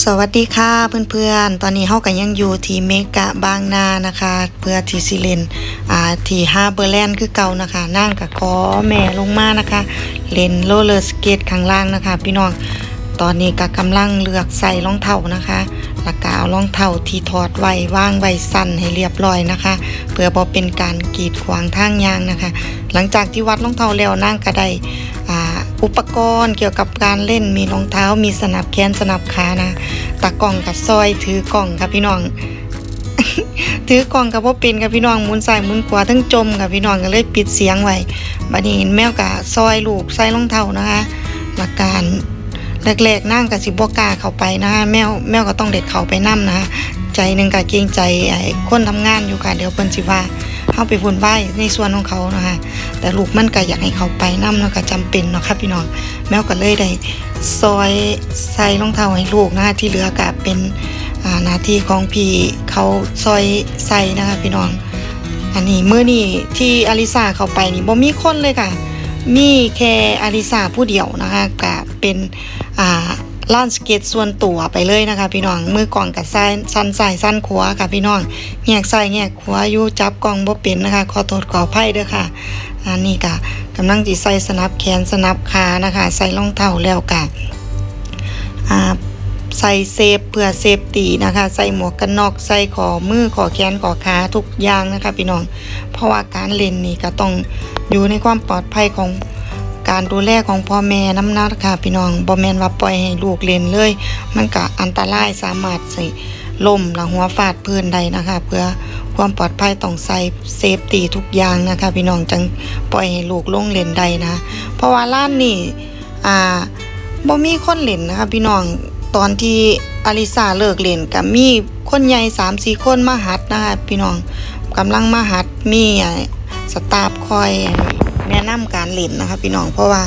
สวัสดีค่ะเพื่อนๆ ตอนนี้เฮากันยังอยู่ที่เมกะบางนานะคะ เพื่อที่สิเลนอ่าที่ฮาเบอร์แลนด์คือเก่านะคะนั่งกับขอแม่ลงมานะคะ เล่นโรลเลอร์สเกตข้างล่างนะคะ พี่น้องตอนนี้ก็กำลังเลือกใส่รองเท้านะคะแล้วก็เอารองเท้าที่ถอดไว้วางไว้สั้นให้เรียบร้อยนะคะ เพื่อบ่เป็นการกีดขวางทางยางนะคะ หลังจากที่วัดรองเท้าแล้วนั่งก็ได้ อุปกรณ์เกี่ยวกับการเล่นมีรองเท้ามีสนับแขนสนับขานะตากล้องกับซอยถือกล่องค่ะพี่น้อง ถือกล่องกับพ่เป็นกับพี่น้องมุนซ้ายหมุนขวาทั้งจมกับพี่น้องก็เลยปิดเสียงไว้บัดนี้แมวกับซอยลูกใส่รองเท้านะคะหลักการแรกๆนั่งกับสิบวกาเข้าไปนะคะแมวแมวก็ต้องเด็ดเข้าไปนํนะคะใจหนึ่งกับเกรงใจไอ้คนทำงานอยู่ค่ะเดี๋ยวเพิ่นสิว่า เข้าไปวุ่นวายในส่วนของเขานะคะแต่ลูกมันก็อยากให้เขาไปนำเนาะก็จำเป็นเนาะครับพี่น้องแมวก็เลยได้ซอยใส่รองเท้าให้ลูกนะคะที่เหลือก็เป็นหน้าที่ของพี่เขาซอยใส่นะคะพี่น้อง อันนี้เมื้อนี้ที่อลิซาเขาไปนี่บ่มีคนเลยค่ะ มีแค่อลิซาผู้เดียวนะคะก็เป็นอ่า ล้านสเก็ตส่วนตัวไปเลยนะคะ พี่น้องมือกล่องกับซ้ายสั้นซ้ายสั้นขวาค่ะพี่น้องแงกซ้ายแงกขวาอยู่จับกล่องบ่เป็นนะคะขอโทษขออภัยด้อค่ะอันนี้ก็กำลังจิใส่สนับแขนสนับขานะคะ ใส่รองเท้าแล้วกะใส่เซฟเพื่อเซฟตีนะคะ ใส่หมวกกันน็อกใส่ขอมือขอแขนขอขาทุกอย่างนะคะ พี่น้องเพราะว่าการเล่นนี่ก็ต้องอยู่ในความปลอดภัยของ การดูแลของพ่อแม่น้ำนักค่ะพี่น้องบ่แมนว่าปล่อยให้ลูกเล่นเลย มันก็อันตรายสามารถใส่ล่มหลังหัวฟาดพื้นใดนะคะ เพื่อความปลอดภัยต้องใส่เซฟตีทุกอย่างนะคะ พี่น้องจังปล่อยให้ลูกลงเล่นใดนะ เพราะว่าร้านนี่อ่าบ่มีคนเล่นนะคะพี่น้องตอนที่อลิซาเลิกเล่นก็มีคนใหญ่3-4คนมาหัดนะคะพี่น้องกำลังมาหัดมีอ่าสตาฟคอย แนะนำการเล่นนะคะ พี่น้องเพราะว่า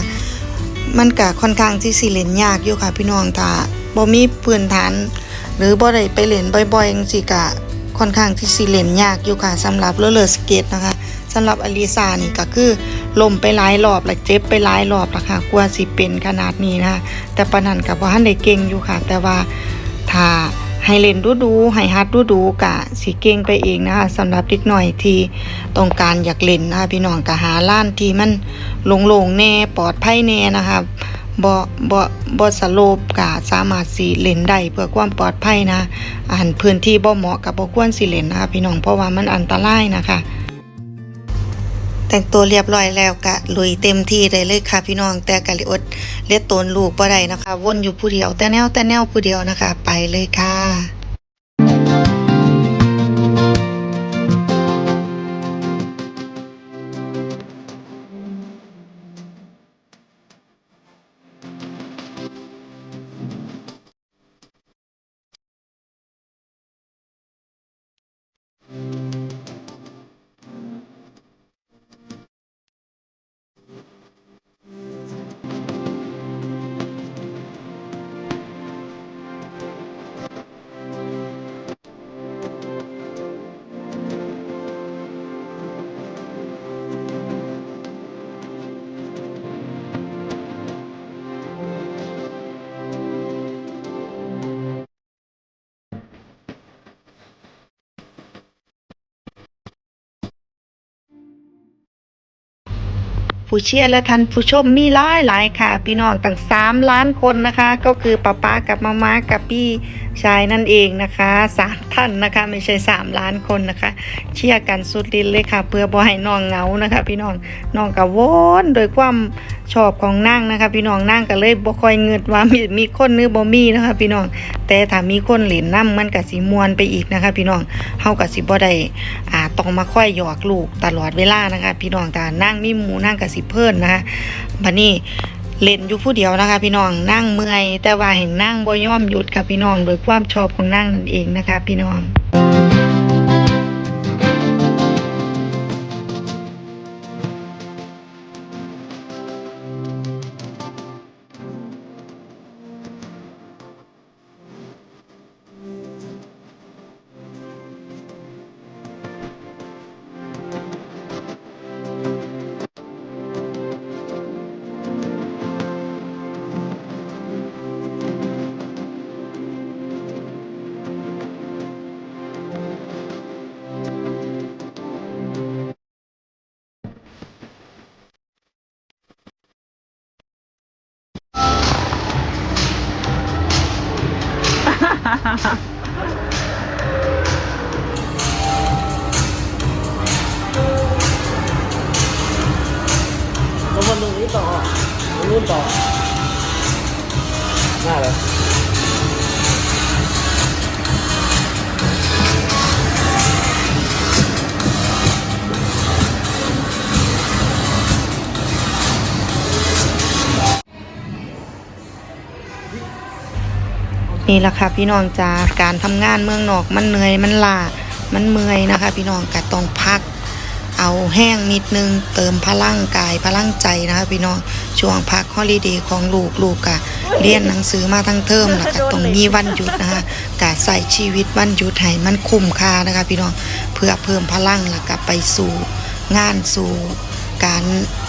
มันก็ค่อนข้างที่สิเล่นยากอยู่ค่ะ พี่น้องถ้าบ่มีพื้นฐาน หรือบ่ได้ไปเล่นบ่อยๆจังซี่ก็ค่อนข้างที่สิเล่นยากอยู่ค่ะสำหรับโรลเลอร์สเกตนะคะสำหรับอลิซานี่ก็คือล้มไปหลายรอบและเจ็บไปหลายรอบแล้วค่ะกว่าสิเป็นขนาดนี้นะคะแต่ปานนั้นก็บ่ทันได้เก่งอยู่ค่ะ แต่ว่าถ้า ให้เล่นดูดูให้ฮัดดูดูกะสีเก่งไปเองนะคะสำหรับเด็กหน่อยที่ต้องการอยากเล่นนะคะพี่น้องก็หาล้านที่มันหล่งๆแน่ปลอดภัยแน่นะคะบอบอบอสโลปก็สามารถสีเล่นได้เพื่อความปลอดภัยนะอ่านพื้นที่บ่เหมาะกับบ่ควรสีเล่นนะคะพี่น้องเพราะว่ามันอันตรายนะคะ แต่งตัวเรียบร้อยแล้วกะลุยเต็มที่ได้เลยค่ะพี่น้องแต่กะลิอดเลียตนลูกบ่ได้นะคะ วนอยู่ผู้เดียวแต่แนวแต่แนวผู้เดียวนะคะ ไปเลยค่ะ ผู้เชียร์และท่านผู้ชมมีหลายหลายค่ะ พี่น้องตั้งสามล้านคนนะคะ ก็คือป้าป้ากับมาม่ากับพี่ชายนั่นเองนะคะสามท่านนะคะ ไม่ใช่สามล้านคนนะคะ เชียร์กันสุดฤทธิ์เลยค่ะ เพื่อบ่ให้น้องเหงานะคะ พี่น้องน้องกับวนโดยความ ชอบของนั่งนะคะพี่น้องนั่งก็เลยบ่คอยเงิดว่ามีมีคนหรือบ่มีนะคะพี่น้อง แต่ถ้ามีคนเหรียญน้ำมันก็สิมวนไปอีกนะคะ พี่น้องเฮาก็สิบ่ได้อ่าต้องมาค่อยหยอกลูกตลอดเวลานะคะ พี่น้องแต่นั่งมีหมูนั่งก็สิเพิ่นนะคะบัดนี้เล่นอยู่ผู้เดียวนะคะ พี่น้องนั่งเมื่อย แต่ว่าแห่งนั่งบ่ย่อมหยุดค่ะพี่น้องโดยความชอบของนั่งนั่นเองนะคะ พี่น้อง ลงมาตรงนี้ต่อ นี่แหละค่ะพี่น้องจ้าการทำงานเมืองนอกมันเหนื่อยมันลามันเมื่อยนะคะ พี่น้องก็ต้องพัก เอาแห้งนิดนึง เติมพลังกายพลังใจนะคะพี่น้องช่วงพักฮอลิเดย์ของลูกลูกกะเรียนหนังสือมาทั้งเทอมแล้วก็ต้องมีวันหยุดนะคะกะใส่ชีวิตวันหยุดให้มันคุ้มค่านะคะ พี่น้องเพื่อเพิ่มพลังแล้วก็ไปสู่งานสู่ การ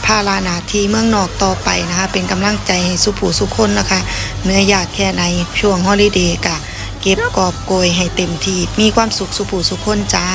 พาลานาทีเมืองนอกต่อไปนะคะ เป็นกำลังใจให้สุผู้สุคนนะคะ เนื้อยากแค่ไหนช่วงฮอลิเดย์กะ เก็บกอบโกยให้เต็มที่มีความสุขสุผู้สุคนจ้า